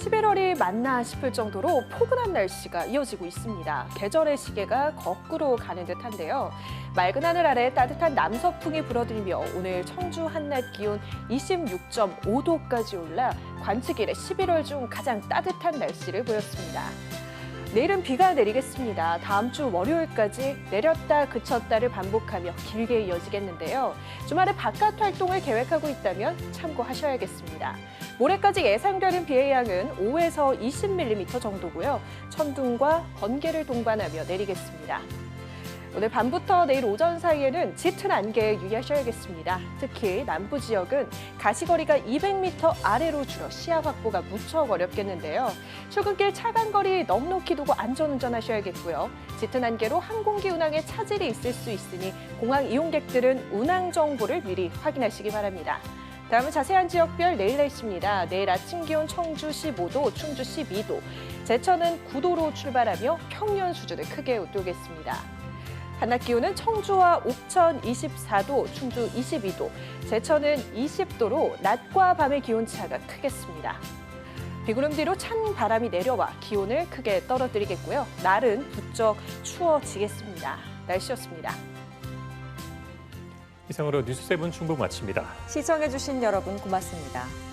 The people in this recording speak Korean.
11월이 맞나 싶을 정도로 포근한 날씨가 이어지고 있습니다. 계절의 시계가 거꾸로 가는 듯한데요. 맑은 하늘 아래 따뜻한 남서풍이 불어들며 오늘 청주 한낮 기온 26.5도까지 올라 관측 일에 11월 중 가장 따뜻한 날씨를 보였습니다. 내일은 비가 내리겠습니다. 다음 주 월요일까지 내렸다 그쳤다를 반복하며 길게 이어지겠는데요. 주말에 바깥 활동을 계획하고 있다면 참고하셔야겠습니다. 모레까지 예상되는 비의 양은 5에서 20mm 정도고요. 천둥과 번개를 동반하며 내리겠습니다. 오늘 밤부터 내일 오전 사이에는 짙은 안개에 유의하셔야겠습니다. 특히 남부 지역은 가시거리가 200m 아래로 줄어 시야 확보가 무척 어렵겠는데요. 출근길 차간 거리 넉넉히 두고 안전운전하셔야겠고요. 짙은 안개로 항공기 운항에 차질이 있을 수 있으니 공항 이용객들은 운항 정보를 미리 확인하시기 바랍니다. 다음은 자세한 지역별 내일 날씨입니다. 내일 아침 기온 청주 15도, 충주 12도, 제천은 9도로 출발하며 평년 수준을 크게 웃도겠습니다. 한낮 기온은 청주와 옥천 24도, 충주 22도, 제천은 20도로 낮과 밤의 기온 차가 크겠습니다. 비구름 뒤로 찬 바람이 내려와 기온을 크게 떨어뜨리겠고요. 날은 부쩍 추워지겠습니다. 날씨였습니다. 이상으로 뉴스 세븐 충북 마칩니다. 시청해주신 여러분 고맙습니다.